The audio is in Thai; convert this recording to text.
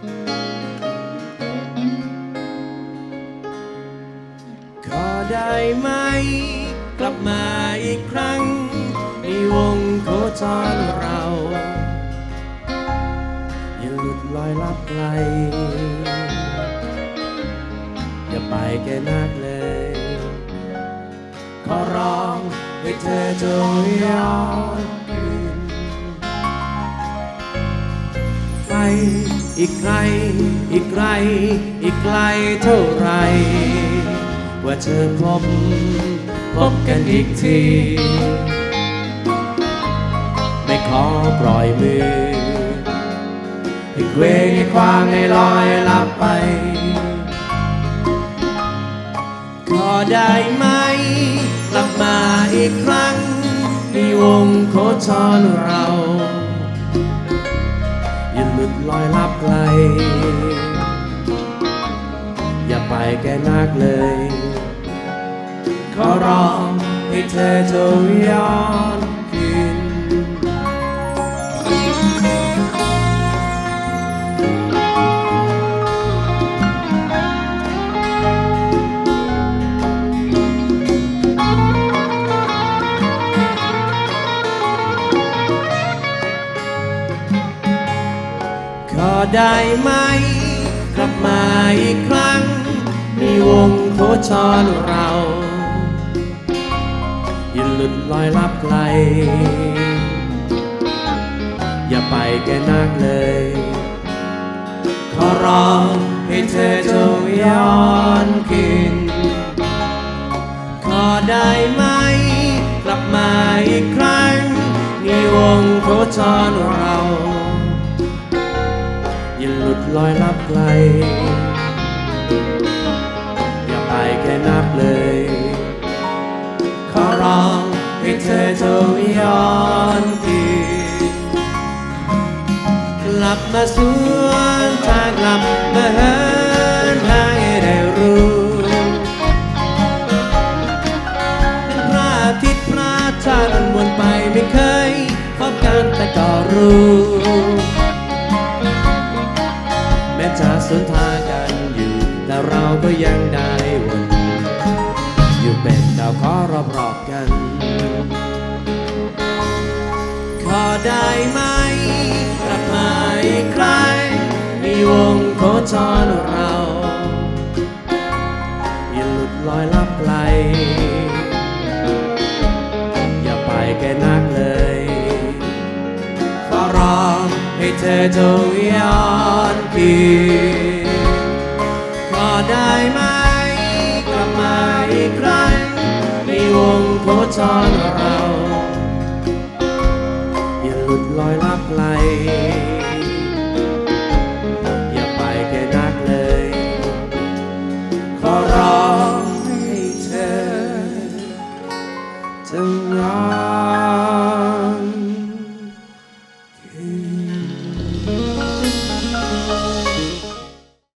ขอได้ไหม กลับมาอีกครั้ง ในวงโคจรเรา อย่าหลุดลอยลับไกล อย่าไปแก่นักเลย ขอร้องให้เธอจงยอมคืนไป อีกไกล อีกไกล อีกไกลเท่าไร ว่าเธอพบพบกันอีกที ไม่ขอปล่อยมือ ให้เควงให้ควางให้ลอยลับไป ขอได้ไหมกลับมาอีกครั้งในวงโคจรเราอย่า แก่นักเลย ขอร้องให้เธอจงย้อนคืนขอได้ไหม กลับมาอีกครั้ง งโคจรเราอย่าหลุดลอยลับไกลอย่าไปแกนักเลย ขอร้องให้เธอจงย้อนคืนขอได้ไหม กลับมาอีกครั้งในวงโคจรเราอย่าหลุดลอยลับไกล อาไปแค่นับเลย ขอร้องให้เธอจงย้อนคืนกลับมาสวนทางกลับมาเหินทางให้ได้รู้เป็นพระอาทิตย์พระจันทร์วนไปไม่เคยพบกันแต่ก็รู้ เป็นดาราะห์รอบกัน ขอได้ไหมกลับมาอีกครั้งในวงโคจรเราอย่าหลุดลอยลับไกล อย่าไปแก่นักเลย ขอร้องให้เธอจงย้อนคืนขอได้ไหม จรเรา อย่าหลุดลอยลับไหลอย่าไปแค่นักเลย ขอร